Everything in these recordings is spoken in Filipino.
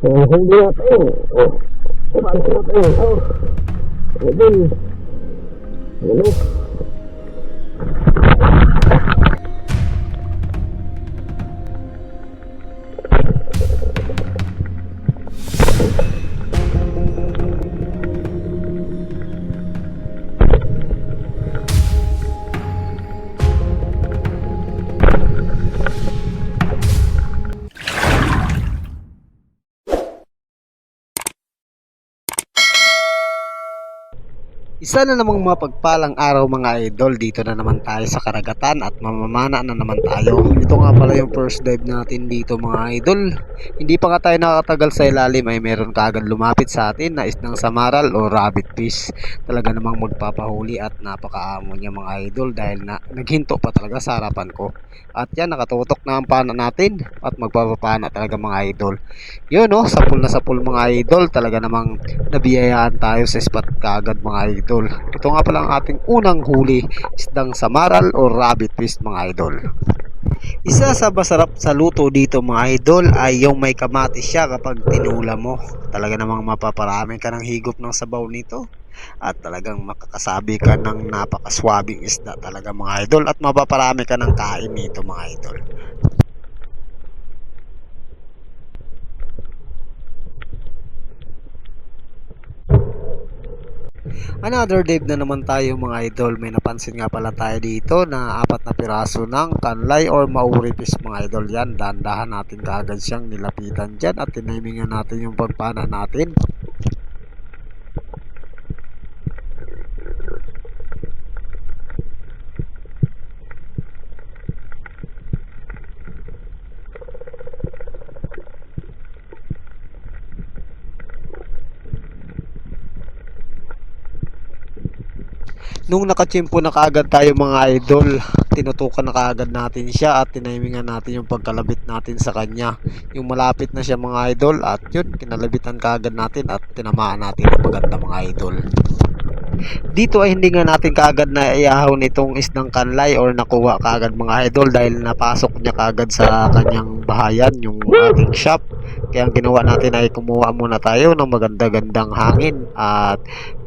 Oh, hindi natin. Oh, paano natin? Oh, idol. Ano? Isa na namang mapagpalang araw mga idol, dito na naman tayo sa karagatan at mamamana na naman tayo. Ito nga pala yung first dive natin dito mga idol. Hindi pa nga tayo nakatagal sa ilalim ay meron kaagad lumapit sa atin na isdang samaral o rabbit fish. Talaga namang magpapahuli at napakaamo niya mga idol dahil na, naghinto pa talaga sa harapan ko. At yan, nakatutok na ang pana natin at magpapapana talaga mga idol. Yun no, sapul na sapul mga idol, talaga namang nabiyayaan tayo sa spot kaagad mga idol. Ito nga pala ang ating unang huli, isdang samaral o rabbit fish mga idol. Isa sa masarap sa luto dito mga idol ay yung may kamatis siya kapag tinula mo. Talaga namang mapaparami ka ng higop ng sabaw nito. At talagang makakasabi ka ng napakaswabing isda talaga mga idol at mapaparami ka ng kain nito mga idol. Another dive na naman tayo mga idol. May napansin nga pala tayo dito na apat na piraso ng kanlay or mauripis mga idol yan. Dahan-dahan natin kaagad siyang nilapitan dyan at tinimingan natin yung pagpana natin. Nung nakachimpo na kaagad tayo mga idol, tinutukan na kaagad natin siya at tinimingan natin yung pagkalabit natin sa kanya. Yung malapit na siya mga idol at yun, kinalabitan kaagad natin at tinamaan natin ng maganda mga idol. Dito ay hindi nga natin kaagad na iahaw nitong isdang kanlay or nakuha kaagad mga idol dahil napasok niya kaagad sa kanyang bahayan yung ating shop. Kaya ang ginawa natin ay kumuha muna tayo ng maganda-gandang hangin at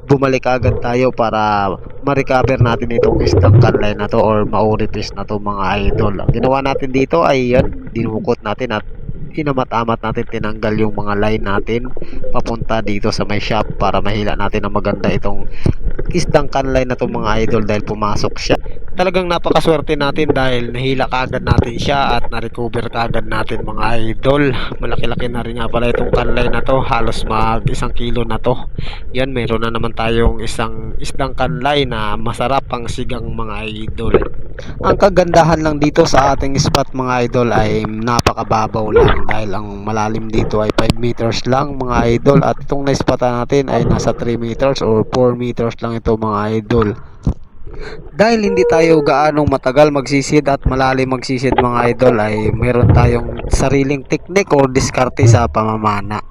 bumalik agad tayo para ma-recover natin itong isdang kanlay na to or mauripis na to mga idol. Ang ginawa natin dito ay yan, dinukot natin at inamat-amat natin tinanggal yung mga line natin papunta dito sa may shop para mahila natin ng maganda itong isdang kanlay na to mga idol dahil pumasok siya. Talagang napakaswerte natin dahil nahila kaagad natin siya at na-recover kaagad natin mga idol. Malaki-laki na rin nga pala itong kanlay na to. Halos mag isang kilo na to. Yan, meron na naman tayong isang isdang kanlay na masarap ang sigang mga idol. Ang kagandahan lang dito sa ating spot mga idol ay napakababaw lang dahil ang malalim dito ay 5 meters lang mga idol at itong naispatan natin ay nasa 3 meters or 4 meters lang ito mga idol. Dahil hindi tayo gaanong matagal magsisid at malalim magsisid mga idol ay meron tayong sariling teknik o diskarte sa pamamana.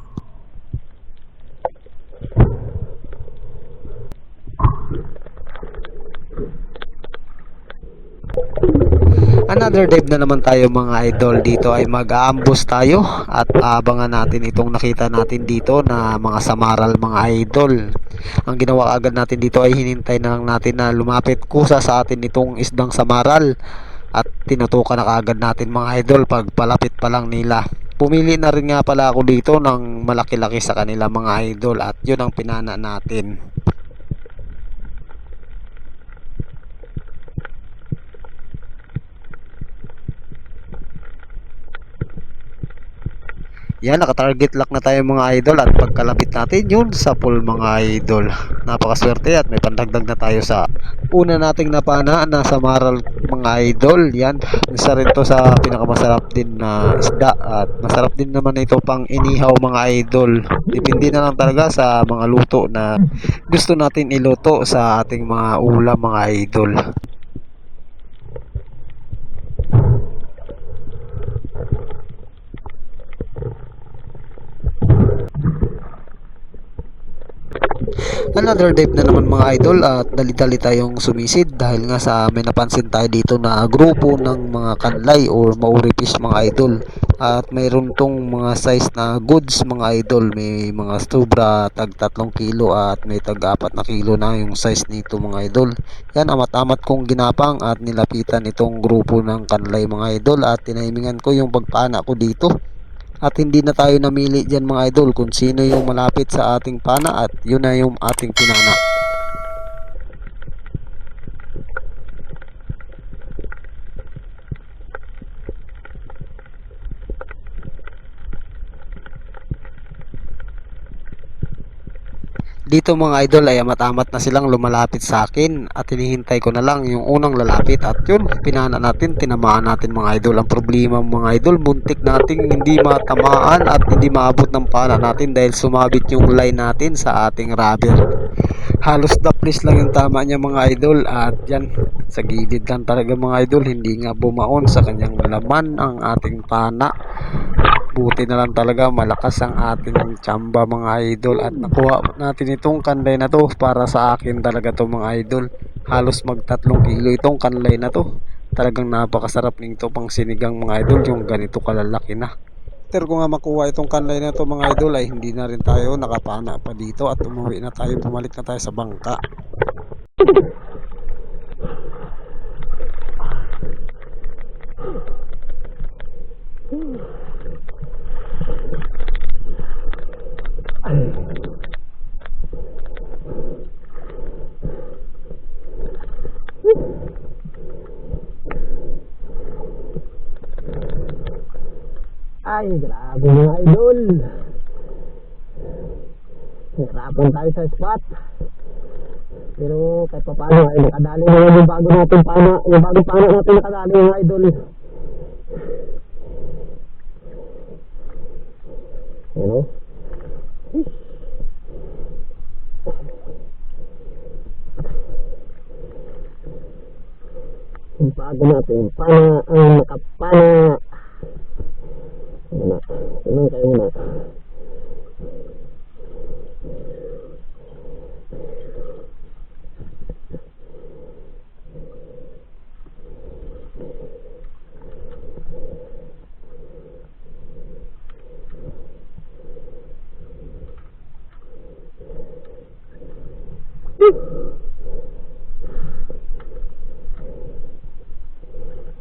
Another dive na naman tayo mga idol dito ay mag-aambus tayo at abangan natin itong nakita natin dito na mga samaral mga idol. Ang ginawa agad natin dito ay hinintay na lang natin na lumapit kusa sa atin itong isdang samaral at tinutukan na kaagad natin mga idol pag palapit pa lang nila. Pumili na rin nga pala ako dito ng malaki-laki sa kanila mga idol at yun ang pinana natin. Yan, naka-target lock na tayo mga idol at pagkalapit natin yun sa pool mga idol. Napakaswerte at may pandagdag na tayo sa una nating napana na sa maral mga idol. Yan, isa rin to sa pinakamasarap din na isda at masarap din naman ito pang inihaw mga idol. Depende na lang talaga sa mga luto na gusto natin iluto sa ating mga ulam mga idol. Another dive na naman mga idol at dali-dali tayong sumisid dahil nga sa may napansin tayo dito na grupo ng mga kanlay or mauripis mga idol At mayroon tong mga size na goods mga idol. May mga sobra tag 3 kilo at may tag 4 na kilo na yung size nito mga idol. Yan amat-amat kong ginapang at nilapitan itong grupo ng kanlay mga idol at tinahimingan ko yung pagpana ko dito. At hindi na tayo namili dyan mga idol kung sino yung malapit sa ating pana at yun na yung ating pinana. Dito mga idol ay amat-amat na silang lumalapit sa akin at hinihintay ko na lang yung unang lalapit at yun, pinana natin, tinamaan natin mga idol. Ang problema mga idol, muntik nating hindi matamaan at hindi maabot ng pana natin dahil sumabit yung line natin sa ating rubber. Halos daplis lang yung tama niya mga idol. At yan, sa gilid lang talaga mga idol, hindi nga bumaon sa kanyang laman ang ating pana. Buti na lang talaga malakas ang ating tsamba mga idol. At nakuha natin itong kanlay na to para sa akin talaga to mga idol. Halos mag tatlong kilo itong kanlay na to. Talagang napakasarap nito pang sinigang mga idol yung ganito kalalaki na Pero kung nga makuha itong kanlay na to mga idol. Ay hindi na rin tayo nakapana pa dito at umuwi na tayo. Bumalik na tayo sa bangka Ay, grabe mga idol. Hirapan tayo sa spot. Pero kahit pa paano ay nakadali naman yung bago natin pana, yung bago pana natin nakadali mga idol. Ano? Yung bago natin, pana ang nakapana. Ano na? Tanong kayo muna.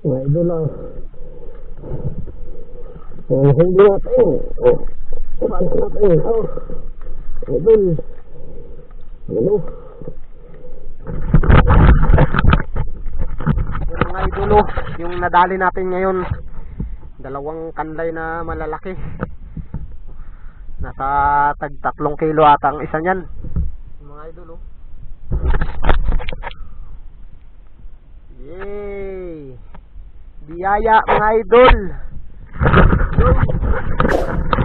Mga idol lang. Ang hindi natin. Oh. Paano natin? Oh. Idol. Ano? Yung mga idolo, yung nadali natin ngayon, dalawang kanlay na malalaki. Nasa tag tatlong kilo ata ang isa niyan. Yung mga idolo. Yay! Biyaya mga idol! Thank.